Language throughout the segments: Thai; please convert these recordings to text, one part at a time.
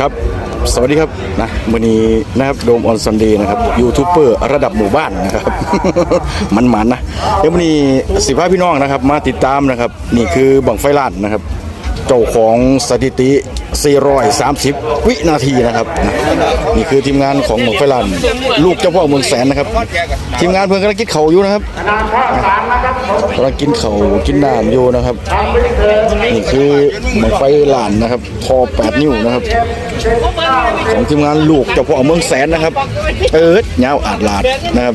ครับสวัสดีครับนะวันนี้นะครับโดมออนซันเดย์นะครับยูทูบเบอร์ระดับหมู่บ้านนะครับ มันมันๆนะเดี๋ยววันนี้สิบห้าพี่น้องนะครับ มาติดตามนะครับ นี่คือบังไฟลานนะครับ เจ้าของสถิติ 430 วินาทีนะครับ นี่คือทีมงานของบังไฟลานลูกเจ้าพ่อเมืองแสนนะครับ ทีมงานเพิ่งกำลังกินเข่าอยู่นะครับกำลังกินเข่ากินน้ำอยู่นะครับ นี่คือบังไฟลานนะครับทอ8นิ้วนะครับของทีมงานลูกเจ้าพ่อเมืองแสนนะครับเอิร์ดยาวอาดลาดนะครับ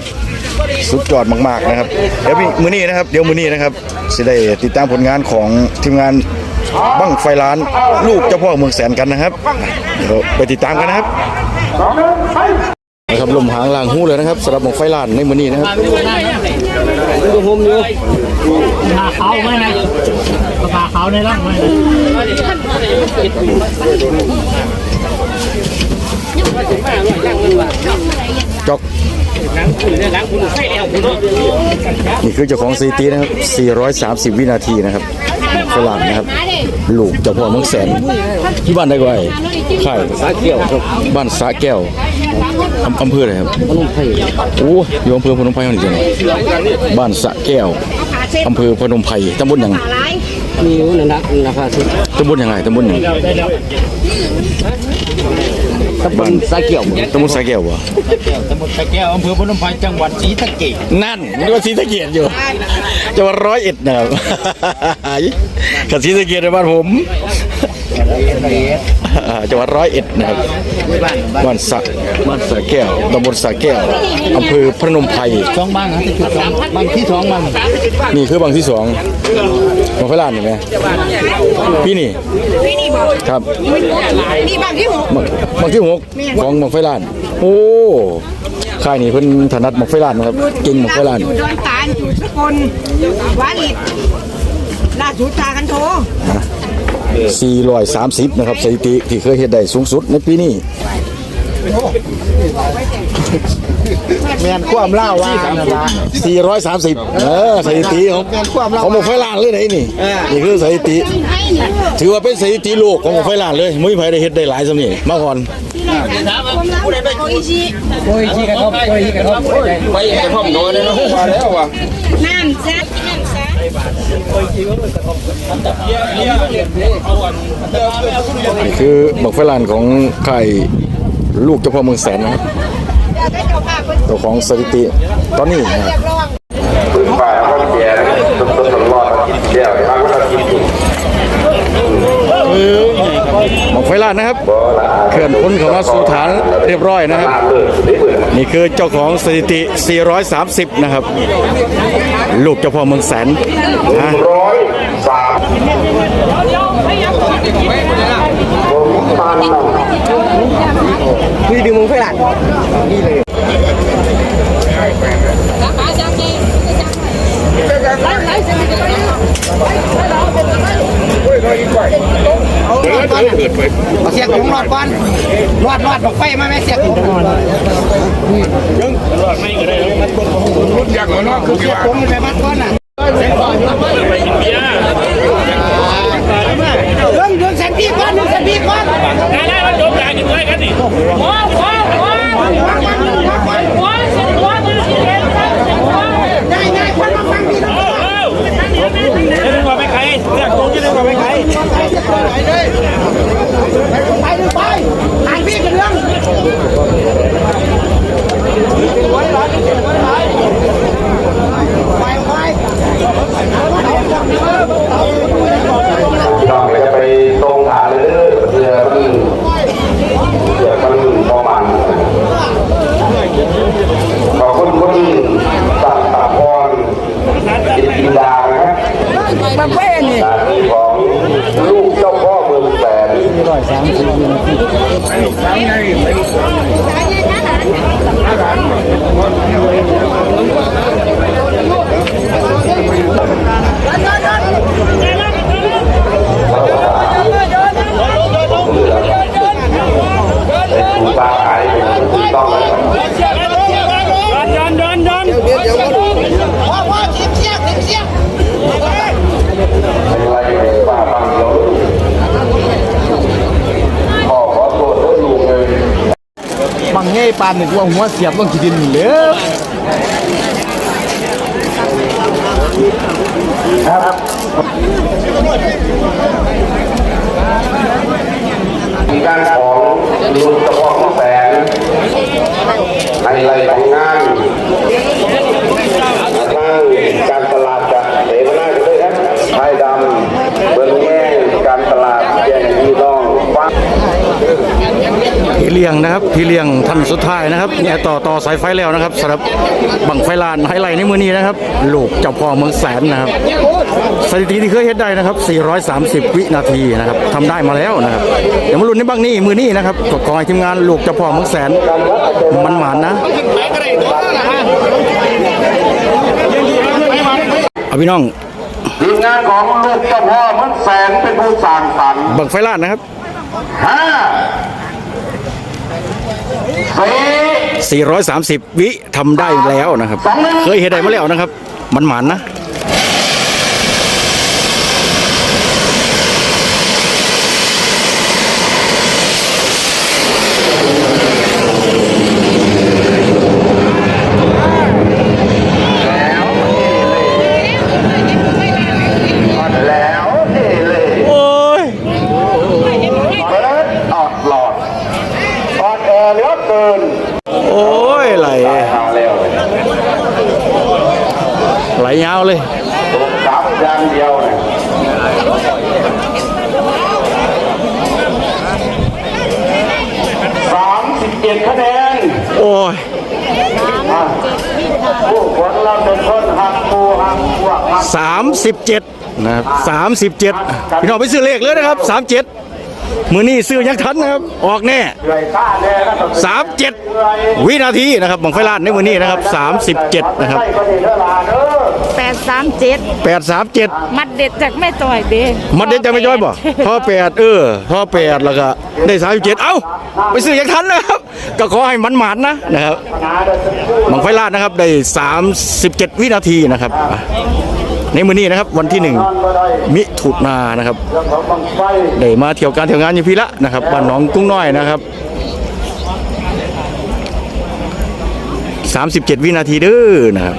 สุดยอดมาก ๆ นะครับ เดี๋ยวมือนี้นะครับ เดี๋ยวมือนี้นะครับสิได้ติดตามผลงานของทีมงาน บั้งไฟล้าน ลูกเจ้าพ่อเมืองแสนกันนะครับเดี๋ยวไปติดตามกันนะครับนะครับลมหางลางหู้เลยนะครับสำหรับบั้งไฟล้านในมือนี้นะครับก็ผมอยู่พาเขาไหมนะพาเขาในร่างไหมนะจอกนี่คือเจ้าของสถิตินะครับ 430 วินาทีนะครับ ฝรั่งนะครับ ลูกเจ้าพ่อเมืองแสนที่บ้านได้ก่อยไข่สาเกี่ยวครับบ้านสระแก้วอำอำเภออะไรครับพนมไพรโอ้อยู่อำเภอพนมไพรนี่จังบ้านสระแก้วอำเภอพนมไพรตำบลหยัง มีอยู่นั่นนะราคาสุดตำบลยังไงตำบลยังตำบลสาเกี่ยวตำบลสระแก้วบ่ตำบลสะแก้วอำเภอพนมไพรจังหวัดศรีสะเกษนั่นนี่ว่าศรีสะเกษอยู่จังหวัดร้อยเอ็ดนะครับกับศรีสะเกษในบ้านผมจังหวัดร้อยเอ็ดนะครับบ้านสระบ้านสระแก้วตำบลสระแก้วอำเภอพนมไพรสองบ้างครับจุดสองบ้างที่สองบ้างนี่คือบ้างที่สอง บางไฟลานเห็นไหมพี่นี่พี่นี่บอกครับนี่บางที่หกบางบางที่หกของบางไฟลานโอ้ค่ายนี้เพิ่นถนัดบางไฟลานนะครับเก่งบางไฟลานอยู่ดอนตาลอยู่สกลวาลิดล่าสุดตากันโท430 นะครับสถิติที่เคยเฮ็ดได้สูงสุดในปีนี้ แมนความเล่าว่านั่นละ430 เออสถิติของของบางไฟลานเลยไหนนี่นี่คือสถิติ ถือว่าเป็นสถิติโลกของบางไฟลานเลยมุ้ยไผได้เฮ็ดได้หลายสำนี่มาก่อนโออิชิโอ้ยที่กระทบโอ้ยที่กระทบไปกระทบโดนเลยนะมาแล้วว่ะน้ำแซ่น้ำแซ่นี่คือบางไฟลานของค่าย ลูกเจ้าพ่อเมืองแสนนะครับเจ้าของสถิติตอนนี้นะครับเรียกร้องปืนฝ่ายเขาแก่ต้นต้นรอดเดี่ยวมากก็กินอยู่บางไฟลานนะครับ เคลื่อนพ้นเข้ามาสู่ฐานเรียบร้อยนะครับ นี่คือเจ้าของสถิติ 430 นะครับ ลูกเจ้าพ่อเมืองแสนนะ ร้อยสามพัน พี่ดึงมึงไปหลังนี่เลยเอาเสียกผมรอดก่อนรอดรอดบอกไฟมาแม่เสียกผมรอดไม่ก็ได้รุ่นยากหัวเราะคือเสียกผมมันไปบ้านก่อนน่ะ Hey, hey. เป็น ปานหนึ่งว่าหัวเสียบลงขี้ดินเหลยมีการของลุงตะพองแสงไฮไลท์ของงานทางการตลาดกับเสวนากันด้วยครับไทยดำเบิ้งแง่การตลาดแจ้งพี่น้องฟัง พี่เลี้ยงนะครับพี่เลี้ยงท่านสุดท้ายนะครับเนี่ยต่อต่อสายไฟแล้วนะครับสำหรับบังไฟลานไฮไลท์ในมือนี้นะครับลูกเจ้าพ่อเมืองแสนนะครับสถิติที่เคยเฮ็ดได้นะครับ 430 วินาทีนะครับทำได้มาแล้วนะครับเดี๋ยวมาลุ้นในบางนี้มือนี้นะครับก็ขอให้ทีมงานลูกเจ้าพ่อเมืองแสนมันหมานนะเอาพี่น้องทีมงานของลูกเจ้าพ่อเมืองแสนเป็นผู้สร้างสรรค์บังไฟลานนะครับห้าสี่ 430 วิทำได้แล้วนะครับ เคยเฮ็ดได้มาแล้วนะครับ มันหมานนะ แล้วนี่เลย โอ้ย เบิร์ดออดหลอดออดแอร์เหลือเกิน โอ้ยไหล มาแล้ว ไหลยาว เลยตกดับอย่างเดียวเนี่ยสามสิบเจ็ดคะแนน โอ้ยอะผู้คนเราเป็นคนหักปูหักพวกหัก37นะครับ37พี่น้องไปซื้อเลขเลยนะครับ37มือนี้ซื้อยังทันนะครับ ออกแน่เหนื่อยต้าแน่ก็ต้อง37วินาทีนะครับบังไฟลาดในมือนี้นะครับ37นะครับ ใช่ก็ดีเท่าไหร่เด้อแปดสามเจ็ด837มัดเด็ดจากแม่ต่อยเด้มัดเด็ดจะไม่ย้อยบ่ท่อ8เออท่อ8แล้วก็ได้37เอ้า ไปซื้อยังทันนะครับ ก็ขอให้มันหมานนะนะครับบังไฟลาดนะครับ ได้37วินาทีนะครับอะในมือนี้นะครับวันที่1มิถุนายนนะครับเรื่องของบังไฟได้มาเที่ยวการเที่ยวงานอยู่พี่ละนะครับบ้านหนองกุ้งน้อยนะครับ37 วินาทีเด้อนะครับ